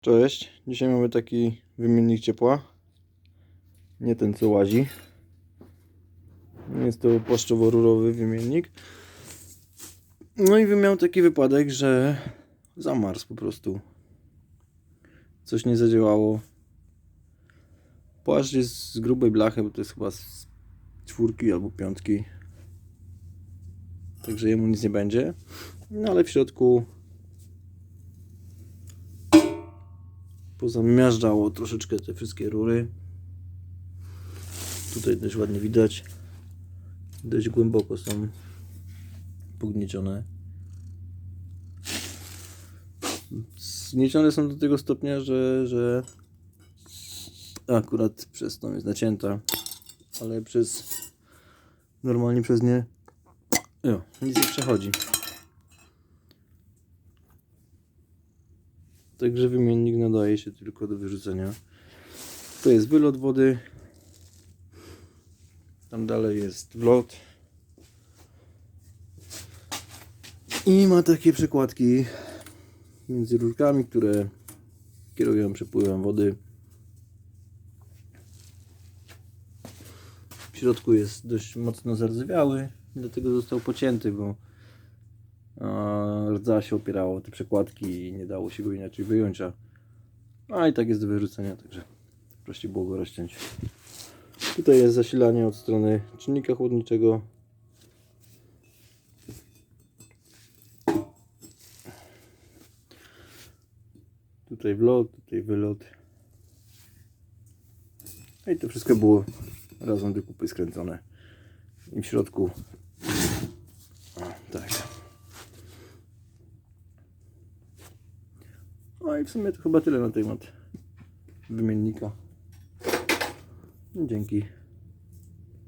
Cześć, dzisiaj mamy taki wymiennik ciepła. Nie ten co łazi. Jest to płaszczowo-rurowy wymiennik. No i miał taki wypadek, że zamarzł po prostu. Coś nie zadziałało. Płaszcz jest z grubej blachy, bo to jest chyba z czwórki albo piątki. Także jemu nic nie będzie. No ale w środku pozamiażdżało troszeczkę te wszystkie rury. Tutaj też ładnie widać. Dość głęboko są pogniecione. Zgniecione są do tego stopnia, że, że akurat przez tą jest nacięta, ale przez normalnie przez nie jo, nic nie przechodzi. Także wymiennik nadaje się tylko do wyrzucenia. To jest wylot wody. Tam dalej jest wlot. I ma takie przekładki między rurkami, które kierują przepływem wody. W środku jest dość mocno zardzewiały, dlatego został pocięty, bo rdza się opierało te przekładki i nie dało się go inaczej wyjąć, a, a i tak jest do wyrzucenia, także prościej było go rozciąć. Tutaj jest zasilanie od strony czynnika chłodniczego. Tutaj wlot, tutaj wylot. No I to wszystko było razem do kupy skręcone. I w środku o, tak. No i w sumie to chyba tyle na temat wymiennika. Dzięki.